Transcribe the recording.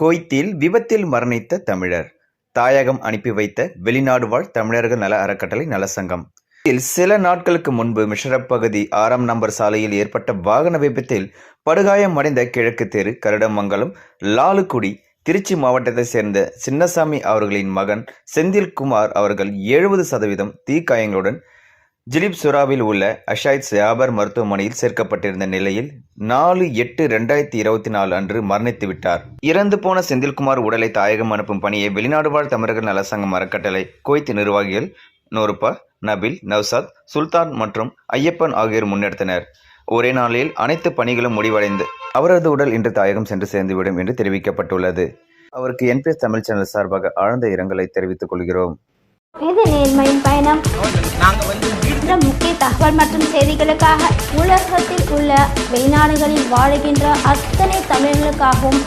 கோய்த்தில் விபத்தில் மரணித்த தமிழர். தாயகம் அனுப்பி வைத்த வெளிநாடு வாழ் தமிழர்கள் நல அறக்கட்டளை நலசங்கம் இதில் சில நாட்களுக்கு முன்பு மிஷரப் பகுதி ஆறாம் நம்பர் சாலையில் ஏற்பட்ட வாகன விபத்தில் படுகாயம் அடைந்த கிழக்கு தெரு கருடமங்கலம் லாலுக்குடி திருச்சி மாவட்டத்தைச் சேர்ந்த சின்னசாமி அவர்களின் மகன் செந்தில்குமார் அவர்கள் எழுபது சதவீதம் தீக்காயங்களுடன் ஜிலிப் சுராவில் உள்ள அஷாய்த் சியாபர் மருத்துவமனையில் சேர்க்கப்பட்டிருந்த நிலையில் நாலு எட்டு ரெண்டாயிரத்தி இருபத்தி நாலு அன்று மரணித்து விட்டார். இறந்து போன செந்தில்குமார் உடலை தாயகம் அனுப்பும் பணியை வெளிநாடு வாழ் தமிழர்கள் நலசங்கம் அறக்கட்டளை குவைத் நிர்வாகிகள் நோருப்பா நபில் நவ்சாத் சுல்தான் மற்றும் ஐயப்பன் ஆகியோர் முன்னெடுத்தனர். ஒரே நாளில் அனைத்து பணிகளும் முடிவடைந்து அவரது உடல் இன்று தாயகம் சென்று சேர்ந்துவிடும் என்று தெரிவிக்கப்பட்டுள்ளது. அவருக்கு என்பிஎஸ் தமிழ் சேனல் சார்பாக ஆழ்ந்த இரங்கலை தெரிவித்துக் கொள்கிறோம். இது நேர்மையின் பயணம். தகவல் மற்றும் செய்திகளுக்காக உலகத்தில் உள்ள வெளிநாடுகளில் வாழுகின்ற அத்தனை தமிழர்களுக்காகவும்